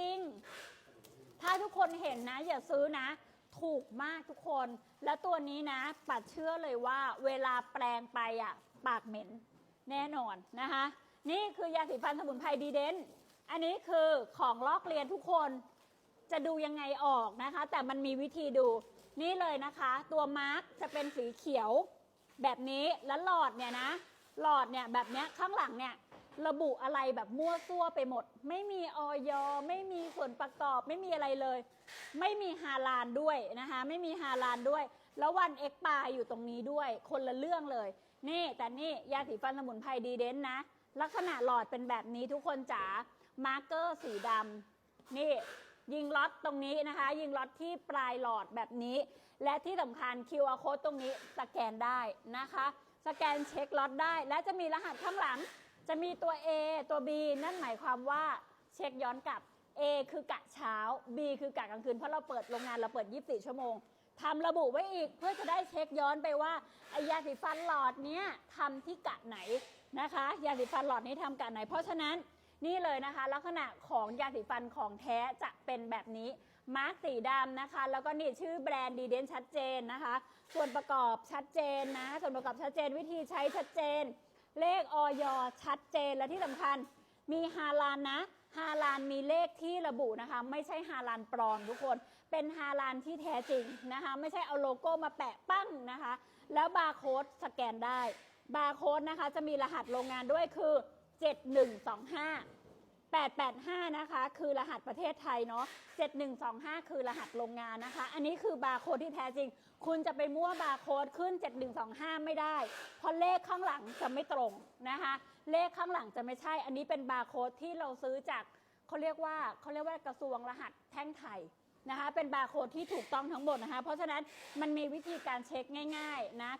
ริง ถ้าทุกคนเห็นนะ อย่าซื้อนะ ถูกมากทุกคน แล้วตัวนี้นะ ปัดเชื่อเลยว่า เวลาแปลงไปอะ ปากเหม็นแน่นอนนะคะ นี่คือยาสีฟันสมุนไพรดีเดนอันนี้คือของลอกเรียนทุกคนจะดูยังไงออกนะคะ แต่มันมีวิธีดูนี่เลยนะคะ ตัวมาร์กจะเป็นสีเขียวแบบนี้แล้วหลอดเนี่ยนะ หลอดเนี่ยแบบเนี้ยข้างหลังเนี่ย ระบุอะไรแบบมั่วซั่วไปหมด ไม่มีออยไม่มีส่วนประกอบไม่มีอะไรเลย ไม่มีฮาลานด้วยนะคะไม่มีฮาลานด้วย แล้ววันเอ็กปาอยู่ตรงนี้ด้วย คนละเรื่องเลย นี่แต่นี่ยาสีฟันสมุนไพรดีเดนนะ ลักษณะหลอดเป็นแบบนี้ทุกคนจ๋ามาร์กเกอร์สีดำนี่ยิงล็อตตรงนี้นะคะ ยิงล็อตที่ปลายหลอดแบบนี้ และที่สำคัญ QR code ตรงนี้สแกนได้นะคะ สแกนเช็คล็อตได้ และจะมีรหัสข้างหลัง จะมีตัว A ตัว B นั่นหมายความว่าเช็คย้อนกลับ A คือกะเช้า B คือกะกลางคืนเพราะเราเปิดโรงงานเราเปิด 24 ชั่วโมงทำระบุไว้อีกเพื่อจะได้เช็คย้อนไปว่าไอยาสีฟันหลอดเนี้ยทำที่กะไหนนะคะ ยาสีฟันหลอดนี้ทำกะไหน เพราะฉะนั้นนี่เลยนะคะ ลักษณะของยาสีฟันของแท้จะเป็นแบบนี้มาร์กสีดำนะคะ แล้วก็นี่ชื่อแบรนด์ดีเดนชัดเจนนะคะ ส่วนประกอบชัดเจนนะ ส่วนประกอบชัดเจนวิธีใช้ชัดเจน เลขออยชัดเจนและที่สำคัญ มีฮาลานนะฮาลานมีเลขที่ระบุนะคะ ไม่ใช่ฮาลานปลอมทุกคน เป็นฮาลานที่แท้จริงนะคะ ไม่ใช่เอาโลโก้มาแปะปั้งนะคะ แล้วบาร์โค้ดสแกนได้ บาร์โค้ดนะคะจะมีรหัสโรงงานด้วยคือ 7125 885 นะคะ คือรหัสประเทศไทยเนาะ 7125 คือรหัสโรงงานนะคะ อันนี้คือบาร์โค้ดที่แท้จริง คุณจะไปมั่วบาร์โค้ดขึ้น 7125 ไม่ได้ เพราะเลขข้างหลังจะไม่ตรงนะคะ เลขข้างหลังจะไม่ใช่ อันนี้เป็นบาร์โค้ดที่เราซื้อจากเขาเรียกว่าเขาเรียกว่ากระทรวงรหัสแท่งไทยนะคะ เป็นบาร์โค้ดที่ถูกต้องทั้งหมดนะคะ เพราะฉะนั้นมันมีวิธีการเช็คง่าย ๆ นะ